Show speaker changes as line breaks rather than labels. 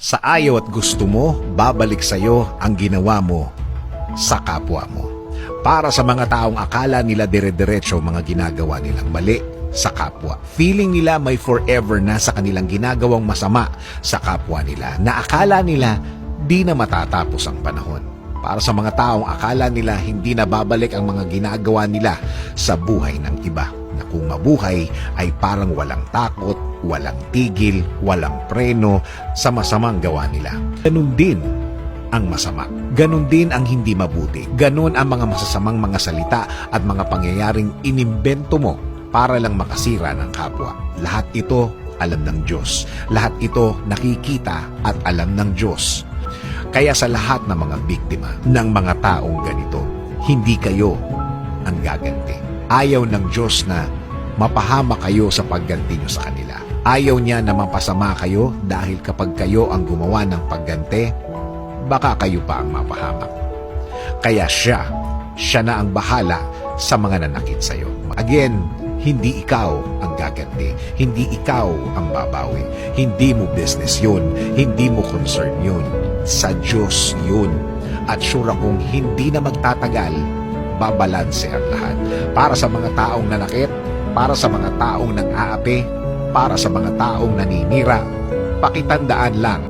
Sa ayaw at gusto mo, babalik sa'yo ang ginawa mo sa kapwa mo. Para sa mga taong akala nila dire-diretso mga ginagawa nilang mali sa kapwa. Feeling nila may forever na sa kanilang ginagawang masama sa kapwa nila na akala nila di na matatapos ang panahon. Para sa mga taong akala nila hindi na babalik ang mga ginagawa nila sa buhay ng iba na kung mabuhay ay parang walang takot, walang tigil, walang preno sa masamang gawa nila. Ganun din ang masama. Ganon din ang hindi mabuti. Ganon ang mga masasamang mga salita at mga pangyayaring inimbento mo para lang makasira ng kapwa. Lahat ito alam ng Diyos. Lahat ito nakikita at alam ng Diyos. Kaya sa lahat ng mga biktima ng mga taong ganito, hindi kayo ang gaganti. Ayaw ng Diyos na mapahama kayo sa pagganti nyo sa kanila. Ayaw niya na mapasama kayo dahil kapag kayo ang gumawa ng pagganti, baka kayo pa ang mapahamak. Kaya siya, siya na ang bahala sa mga nanakit sa iyo. Again, hindi ikaw ang gaganti. Hindi ikaw ang babawi. Hindi mo business yun. Hindi mo concern yun. Sa Diyos yun. At sure akong hindi na magtatagal, babalanse ang lahat. Para sa mga taong nanakit, para sa mga taong nang-aapi, para sa mga taong naninira, pakitandaan lang